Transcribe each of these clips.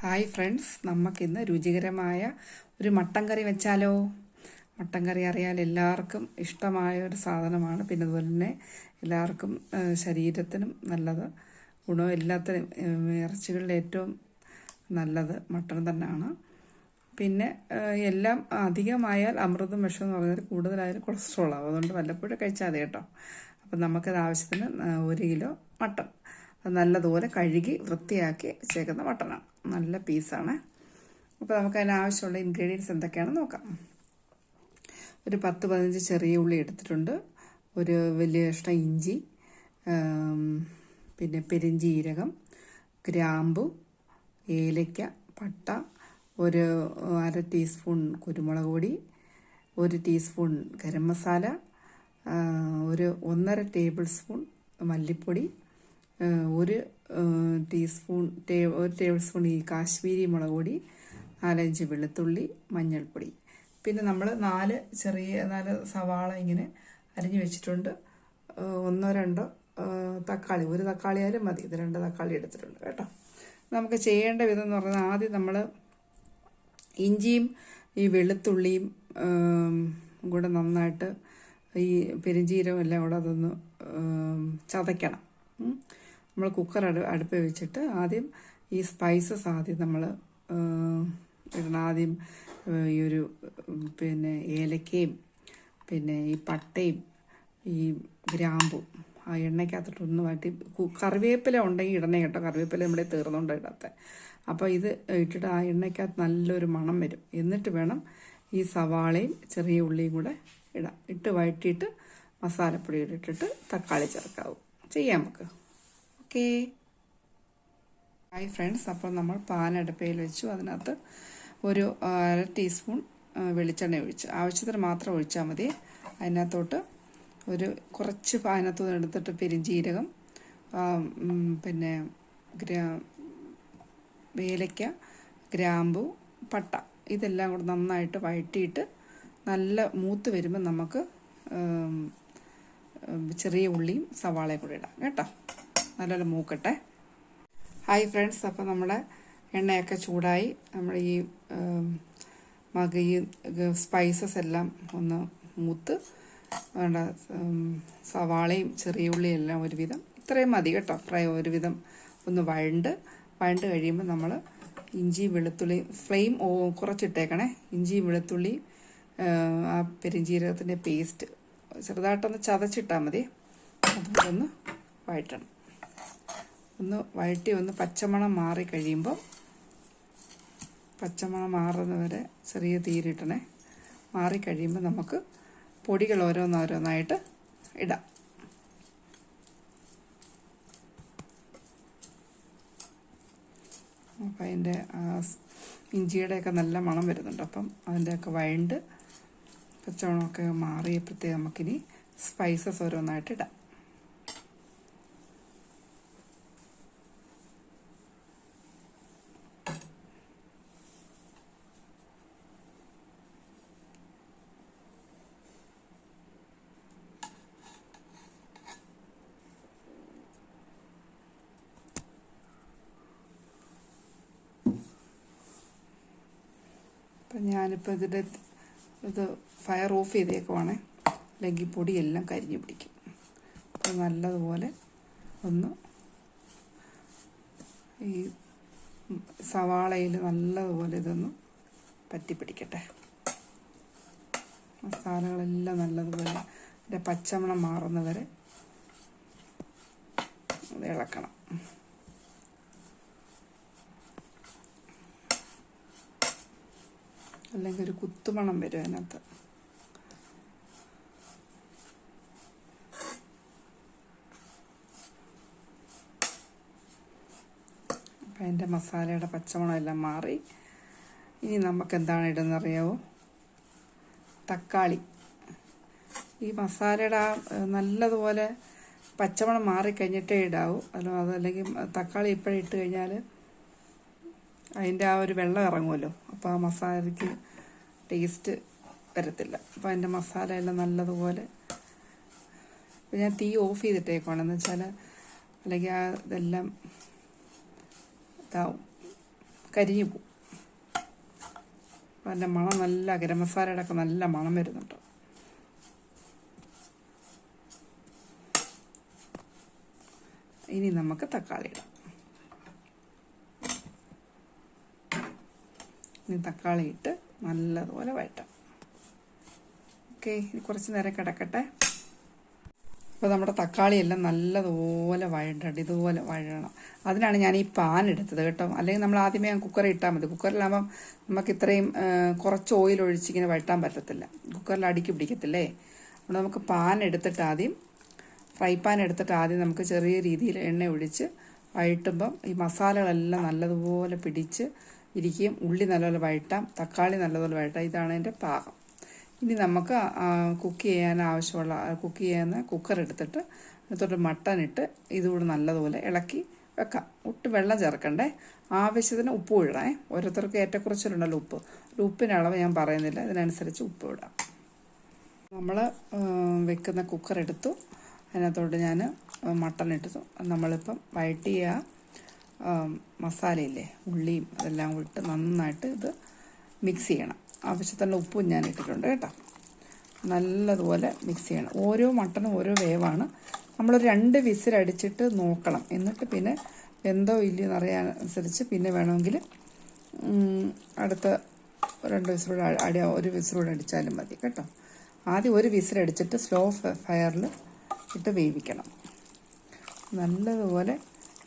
Hi friends നമുക്കിന്ന് രുചികരമായ ഒരു മട്ടൻ കറി വെച്ചാലോ? മട്ടൻ കറി അറിയാൻ എല്ലാവർക്കും ഇഷ്ടമായ ഒരു സാധനമാണ്. പിന്നെ അതുപോലെ തന്നെ എല്ലാവർക്കും ശരീരത്തിനും നല്ലത്. ഗുണവും എല്ലാത്തിനും ഇറച്ചികളിൽ ഏറ്റവും നല്ലത് മട്ടൺ തന്നെയാണ്. പിന്നെ എല്ലാം അധികമായാൽ അമൃതും വിഷം എന്ന് പറഞ്ഞാൽ കൂടുതലായാലും കൊളസ്ട്രോൾ ആവും. അതുകൊണ്ട് വല്ലപ്പോഴും കഴിച്ചാൽ കേട്ടോ. അപ്പം നമുക്കത് ആവശ്യത്തിന് ഒരു കിലോ മട്ടൺ നല്ലതുപോലെ കഴുകി വൃത്തിയാക്കി വെച്ചേക്കുന്ന മട്ടനാണ്. നല്ല പീസാണ്. അപ്പോൾ നമുക്ക് അതിനാവശ്യമുള്ള ഇൻഗ്രീഡിയൻസ് എന്തൊക്കെയാണെന്ന് നോക്കാം. ഒരു പത്ത് പതിനഞ്ച് ചെറിയ ഉള്ളി എടുത്തിട്ടുണ്ട്. ഒരു വലിയ കഷ്ണം ഇഞ്ചി പിന്നെ പെരിഞ്ചീരകം ഗ്രാമ്പു ഏലയ്ക്ക പട്ട ഒരു അര ടീസ്പൂൺ കുരുമുളക് പൊടി ഒരു ടീസ്പൂൺ ഗരം മസാല ഒരു ഒന്നര ടേബിൾ സ്പൂൺ മല്ലിപ്പൊടി ഒരു ടീസ്പൂൺ ടേ ഒരു ടേബിൾ സ്പൂൺ ഈ കാശ്മീരി മുളക് പൊടി നാലഞ്ച് വെളുത്തുള്ളി മഞ്ഞൾപ്പൊടി. പിന്നെ നമ്മൾ നാല് ചെറിയ നാല് സവാള ഇങ്ങനെ അരിഞ്ഞു വെച്ചിട്ടുണ്ട്. ഒന്നോ രണ്ടോ തക്കാളി. ഒരു തക്കാളി ആയാലും മതി. ഇത് രണ്ട് തക്കാളി എടുത്തിട്ടുണ്ട് കേട്ടോ. നമുക്ക് ചെയ്യേണ്ട വിധം എന്ന് പറഞ്ഞാൽ ആദ്യം നമ്മൾ ഇഞ്ചിയും ഈ വെളുത്തുള്ളിയും കൂടെ നന്നായിട്ട് ഈ പെരിഞ്ചീരവും എല്ലാം കൂടെ അതൊന്ന് ചതയ്ക്കണം. നമ്മൾ കുക്കർ അടു അടുപ്പ് വെച്ചിട്ട് ആദ്യം ഈ സ്പൈസസ് ആദ്യം നമ്മൾ ഇടണം. ആദ്യം ഈ ഒരു പിന്നെ ഏലക്കയും പിന്നെ ഈ പട്ടയും ഈ ഗ്രാമ്പും ആ എണ്ണയ്ക്കകത്തിട്ട് ഒന്ന് വാട്ടി കറിവേപ്പില ഉണ്ടെങ്കിൽ ഇടണേ കേട്ടോ. കറിവേപ്പില നമ്മുടെ തീർന്നുകൊണ്ട് ഇടാത്ത. അപ്പോൾ ഇത് ഇട്ടിട്ട് ആ എണ്ണയ്ക്കകത്ത് നല്ലൊരു മണം വരും. എന്നിട്ട് വേണം ഈ സവാളയും ചെറിയ ഉള്ളിയും കൂടെ ഇടാം ഇട്ട് വഴറ്റിയിട്ട് മസാലപ്പൊടി ഇട്ടിട്ട് തക്കാളി ചേർക്കാവും. ചെയ്യാം നമുക്ക്. ഓക്കേ. ഹായ് ഫ്രണ്ട്സ് അപ്പോൾ നമ്മൾ പാൻ അടുപ്പയിൽ വെച്ചു. അതിനകത്ത് ഒരു അര ടീസ്പൂൺ വെളിച്ചെണ്ണ ഒഴിച്ച്. ആവശ്യത്തിന് മാത്രം ഒഴിച്ചാൽ മതി. അതിനകത്തോട്ട് ഒരു കുറച്ച് അതിനകത്ത് നിന്ന് എടുത്തിട്ട് പെരിഞ്ജീരകം പിന്നെ ഗ്രാ വേലയ്ക്ക ഗ്രാമ്പു പട്ട ഇതെല്ലാം കൂടെ നന്നായിട്ട് വഴറ്റിയിട്ട് നല്ല മൂത്ത് വരുമ്പോൾ നമുക്ക് ചെറിയ ഉള്ളിയും സവാളയും കൂടി ഇടാം. കേട്ടോ? നല്ലപോലെ മൂക്കട്ടെ. ഹായ് ഫ്രണ്ട്സ് അപ്പോൾ നമ്മുടെ എണ്ണയൊക്കെ ചൂടായി. നമ്മൾ ഈ മക സ്പൈസസ് എല്ലാം ഒന്ന് മൂത്ത്. വേണ്ട സവാളയും ചെറിയ ഉള്ളിയും എല്ലാം ഒരുവിധം ഇത്രയും മതി കേട്ടോ. ഫ്രൈ ഒരുവിധം ഒന്ന് വഴണ്ട്. വഴണ്ട് കഴിയുമ്പോൾ നമ്മൾ ഇഞ്ചി വെളുത്തുള്ളി ഫ്ലെയിം കുറച്ചിട്ടേക്കണേ. ഇഞ്ചി വെളുത്തുള്ളി ആ പെരിഞ്ജീരകത്തിന്റെ പേസ്റ്റ് ചെറുതായിട്ടൊന്ന് ചതച്ചിട്ടാൽ മതി. അതൊന്ന് വഴറ്റണം. ഒന്ന് വഴറ്റി ഒന്ന് പച്ചമണം മാറി കഴിയുമ്പോൾ പച്ചമണം മാറുന്നവരെ ചെറിയ തീരിട്ടണേ. മാറി കഴിയുമ്പോൾ നമുക്ക് പൊടികൾ ഓരോന്നോരോന്നായിട്ട് ഇടാം. അപ്പം അതിന്റെ ഇഞ്ചിയുടെയൊക്കെ നല്ല മണം വരുന്നുണ്ട്. അപ്പം അതിന്റെയൊക്കെ വഴണ്ട് പച്ചമണമൊക്കെ മാറിയപ്പോഴത്തേക്ക് നമുക്കിനി സ്പൈസസ് ഓരോന്നായിട്ട് ഇടാം. അപ്പം ഞാനിപ്പോൾ ഇതിന്റെ ഇത് ഫയർ ഓഫ് ചെയ്തേക്കുവാണേ. അല്ലെങ്കിൽ പൊടിയെല്ലാം കരിഞ്ഞു പിടിക്കും. അപ്പോൾ നല്ലതുപോലെ ഒന്ന് ഈ സവാളയിൽ നല്ലതുപോലെ ഇതൊന്ന് പറ്റിപ്പിടിക്കട്ടെ. മസാലകളെല്ലാം നല്ലതുപോലെ അതിന്റെ പച്ചമണം മാറുന്നവരെ ഇളക്കണം. അല്ലെങ്കിൽ ഒരു കുത്തുമണം വരും അതിനകത്ത്. അപ്പം അതിന്റെ മസാലയുടെ പച്ചമണം എല്ലാം മാറി. ഇനി നമുക്ക് എന്താണ് ഇടുന്നറിയാവോ? തക്കാളി. ഈ മസാലയുടെ ആ നല്ലതുപോലെ പച്ചമണം മാറിക്കഴിഞ്ഞിട്ടേ ഇടാവൂ. അല്ല അതല്ലെങ്കിൽ തക്കാളി ഇപ്പോഴിട്ട് കഴിഞ്ഞാൽ അതിന്റെ ആ ഒരു വെള്ളം ഇറങ്ങുമല്ലോ. അപ്പോൾ ആ മസാലയ്ക്ക് ടേസ്റ്റ് വരത്തില്ല. അപ്പോൾ അതിന്റെ മസാല എല്ലാം നല്ലതുപോലെ ഇപ്പം ഞാൻ തീ ഓഫ് ചെയ്തിട്ടേക്കുവാണെന്ന് വെച്ചാൽ അല്ലെങ്കിൽ ആ ഇതെല്ലാം ഇതാവും. കരിഞ്ഞു പോവും. അപ്പോൾ അതിന്റെ മണം നല്ല ഗരം മസാലയുടെ ഒക്കെ നല്ല മണം വരുന്നുണ്ട്. ഇനി നമുക്ക് തക്കാളി ഇടാം. ഇനി തക്കാളി ഇട്ട് നല്ലതുപോലെ വഴറ്റാം. ഓക്കെ ഇനി കുറച്ച് നേരം കിടക്കട്ടെ. അപ്പോൾ നമ്മുടെ തക്കാളിയെല്ലാം നല്ലതുപോലെ വഴണ്ടണ്ട് ഇതുപോലെ വഴണം അതിനാണ് ഞാൻ ഈ പാൻ എടുത്തത് കേട്ടോ. അല്ലെങ്കിൽ നമ്മൾ ആദ്യമേ കുക്കറിൽ ഇട്ടാൽ മതി. കുക്കറിലാകുമ്പം നമുക്ക് ഇത്രയും കുറച്ച് ഓയിൽ ഒഴിച്ച് ഇങ്ങനെ വഴറ്റാൻ പറ്റത്തില്ല. കുക്കറിൽ അടിക്ക് പിടിക്കത്തില്ലേ? അപ്പോൾ നമുക്ക് പാൻ എടുത്തിട്ട് ആദ്യം ഫ്രൈ പാൻ എടുത്തിട്ട് ആദ്യം നമുക്ക് ചെറിയ രീതിയിൽ എണ്ണ ഒഴിച്ച് വഴട്ടുമ്പം ഈ മസാലകളെല്ലാം നല്ലതുപോലെ പിടിച്ച് ഇരിക്കുകയും ഉള്ളി നല്ലപോലെ വഴട്ടാം തക്കാളി നല്ലപോലെ വഴട്ടാം ഇതാണ് എന്റെ പാകം. ഇനി നമുക്ക് കുക്ക് ചെയ്യാൻ ആവശ്യമുള്ള കുക്ക് ചെയ്യുന്ന കുക്കർ എടുത്തിട്ട് അതിനകത്തോട്ട് മട്ടൻ ഇട്ട് ഇതുകൂടെ നല്ലതുപോലെ ഇളക്കി വെക്കാം. ഒട്ടും വെള്ളം ചേർക്കണ്ടേ. ആവശ്യത്തിന് ഉപ്പ് ഇടണേ. ഓരോരുത്തർക്ക് ഏറ്റക്കുറച്ചിലുണ്ടല്ലോ ഉപ്പ്. ഉപ്പിന്റെ അളവ് ഞാൻ പറയുന്നില്ല. ഇതിനനുസരിച്ച് ഉപ്പ് ഇടാം. നമ്മൾ വെക്കുന്ന കുക്കർ എടുത്തു. അതിനകത്തോട്ട് ഞാൻ മട്ടൺ ഇട്ടു നമ്മളിപ്പം വഴറ്റിയ മസാലയില്ലേ ഉള്ളിയും അതെല്ലാം ഇട്ട് നന്നായിട്ട് ഇത് മിക്സ് ചെയ്യണം. ആവശ്യത്തിനുള്ള ഉപ്പും ഞാൻ ഇട്ടിട്ടുണ്ട് കേട്ടോ. നല്ലതുപോലെ മിക്സ് ചെയ്യണം. ഓരോ മട്ടനും ഓരോ വേവാണ്. നമ്മൾ രണ്ട് വിസിലടിച്ചിട്ട് നോക്കണം. എന്നിട്ട് പിന്നെ എന്തോ ഇല്ല എന്നറിയാൻ അനുസരിച്ച് പിന്നെ വേണമെങ്കിൽ അടുത്ത രണ്ട് വിസിലൂടെ അടി ഒരു വിസിലൂടെ അടിച്ചാലും മതി കേട്ടോ. ആദ്യം ഒരു വിസിലടിച്ചിട്ട് സ്ലോ ഫയറിൽ ഇട്ട് വേവിക്കണം. നല്ലതുപോലെ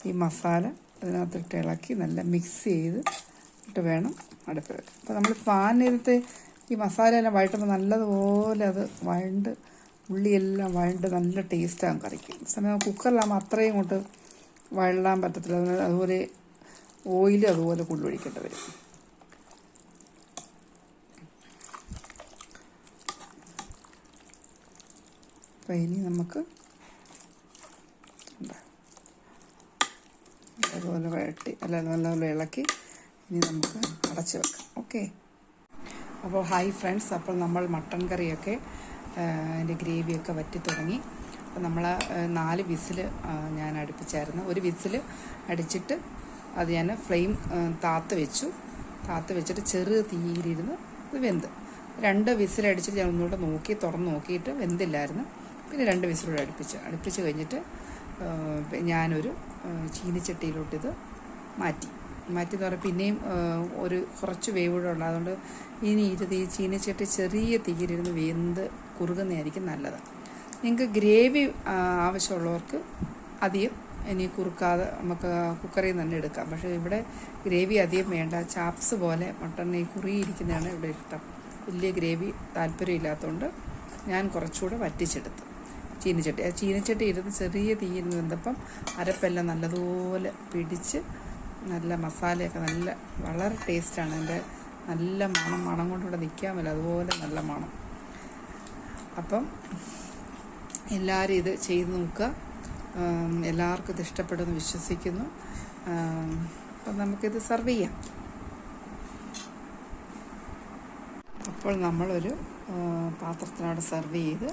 ഈ മസാല അതിനകത്തിട്ട് ഇളക്കി നല്ല മിക്സ് ചെയ്ത് ഇട്ട് വേണം അടുപ്പിൽ അപ്പോൾ നമ്മൾ പാനിലത്തെ ഈ മസാല എല്ലാം വഴട്ടുമ്പോൾ നല്ലതുപോലെ അത് വഴണ്ട് ഉള്ളിയെല്ലാം വഴണ്ട് നല്ല ടേസ്റ്റാകും കറിക്ക്. സമയം കുക്കറിലാകുമ്പോൾ അത്രയും കൊണ്ട് വഴലാൻ പറ്റത്തില്ല. അത് അതുപോലെ ഓയിൽ അതുപോലെ കൊണ്ടൊഴിക്കേണ്ടി വരും. അപ്പോൾ ഇനി നമുക്ക് എന്താ അതുപോലെ വഴട്ടി അല്ല നല്ലപോലെ ഇളക്കി ഇനി നമുക്ക് അടച്ചു വെക്കാം. ഓക്കെ അപ്പോൾ ഹായ് ഫ്രണ്ട്സ് അപ്പോൾ നമ്മൾ മട്ടൺ കറിയൊക്കെ അതിന്റെ ഗ്രേവിയൊക്കെ വറ്റി തുടങ്ങി. അപ്പോൾ നമ്മൾ നാല് വിസിൽ ഞാൻ അടുപ്പിച്ചായിരുന്നു. ഒരു വിസിൽ അടിച്ചിട്ട് അത് ഞാൻ ഫ്ലെയിം താത്ത് വെച്ചു. താത്ത് വെച്ചിട്ട് ചെറു തീയിലിരുന്ന് ഇത് വെന്ത്. രണ്ട് വിസിലടിച്ചിട്ട് ഞാൻ ഒന്നുകൂടെ നോക്കി തുറന്ന് നോക്കിയിട്ട് വെന്തില്ലായിരുന്നു. പിന്നെ രണ്ട് വിസിലൂടെ അടുപ്പിച്ചു. അടുപ്പിച്ച് കഴിഞ്ഞിട്ട് ഞാനൊരു ചീനിച്ചട്ടിയിലോട്ടിത് മാറ്റി മാറ്റി. എന്ന് പറഞ്ഞാൽ പിന്നെയും ഒരു കുറച്ച് വേവ് കൂടെ ഉണ്ട് അതുകൊണ്ട് ഇനി ഇരുത് ഈ ചീനിച്ചട്ടി ചെറിയ തീയിലിരുന്ന് വെന്ത് കുറുകുന്നതായിരിക്കും നല്ലത്. നിങ്ങൾക്ക് ഗ്രേവി ആവശ്യമുള്ളവർക്ക് അധികം ഇനി കുറുക്കാതെ നമുക്ക് കുക്കറിൽ നിന്ന് തന്നെ എടുക്കാം. പക്ഷേ ഇവിടെ ഗ്രേവി അധികം വേണ്ട. ചാപ്സ് പോലെ മട്ടൺ ഈ കുറിയിരിക്കുന്നതാണ് ഇവിടെ ഇഷ്ടം. വലിയ ഗ്രേവി താല്പര്യമില്ലാത്തതുകൊണ്ട് ഞാൻ കുറച്ചുകൂടെ വറ്റിച്ചെടുത്തു. ചീനിച്ചട്ടി. ആ ചീനിച്ചട്ടി ഇരുന്ന് ചെറിയ തീയിൽ വെന്തപ്പം അരപ്പെല്ലാം നല്ലതുപോലെ പിടിച്ച് നല്ല മസാലയൊക്കെ നല്ല വളരെ ടേസ്റ്റാണ്. എന്റെ നല്ല മണം മണം കൊണ്ടിവിടെ നിൽക്കാൻ പറ്റില്ല. അതുപോലെ നല്ല മണം. അപ്പം എല്ലാവരും ഇത് ചെയ്ത് നോക്കുക. എല്ലാവർക്കും ഇത് ഇഷ്ടപ്പെടുമെന്ന് വിശ്വസിക്കുന്നു. അപ്പം നമുക്കിത് സെർവ് ചെയ്യാം. അപ്പോൾ നമ്മളൊരു പാത്രത്തിനോട് സെർവ് ചെയ്ത്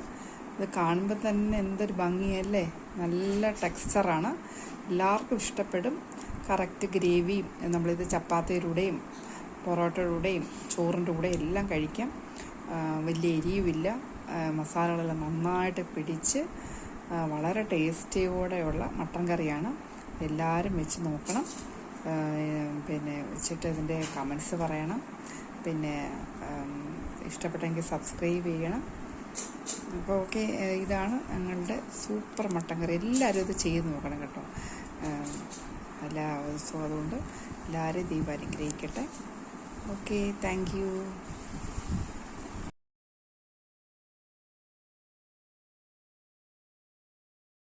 ഇത് കാണുമ്പോൾ തന്നെ എന്തൊരു ഭംഗിയല്ലേ? നല്ല ടെക്സ്ചറാണ്. എല്ലാവർക്കും ഇഷ്ടപ്പെടും. കറക്റ്റ് ഗ്രേവിയും നമ്മളിത് ചപ്പാത്തിയിലൂടെയും പൊറോട്ടയുടെയും ചോറിന്റെ കൂടെ എല്ലാം കഴിക്കാം. വലിയ എരിയുമില്ല മസാലകളെല്ലാം നന്നായിട്ട് പിടിച്ച് വളരെ ടേസ്റ്റിയോടെയുള്ള മട്ടൻ കറിയാണ്. എല്ലാവരും വെച്ച് നോക്കണം. പിന്നെ വെച്ചിട്ട് ഇതിന്റെ കമൻസ് പറയണം. പിന്നെ ഇഷ്ടപ്പെട്ടെങ്കിൽ സബ്സ്ക്രൈബ് ചെയ്യണം. അപ്പോൾ ഓക്കെ ഇതാണ് ഞങ്ങളുടെ സൂപ്പർ മട്ടൻ കറി എല്ലാവരും ഇത് ചെയ്ത് നോക്കണം കേട്ടോ. എല്ലാ ദിവസവും അതുകൊണ്ട് എല്ലാവരും ദീപം അനുഗ്രഹിക്കട്ടെ. Okay thank you.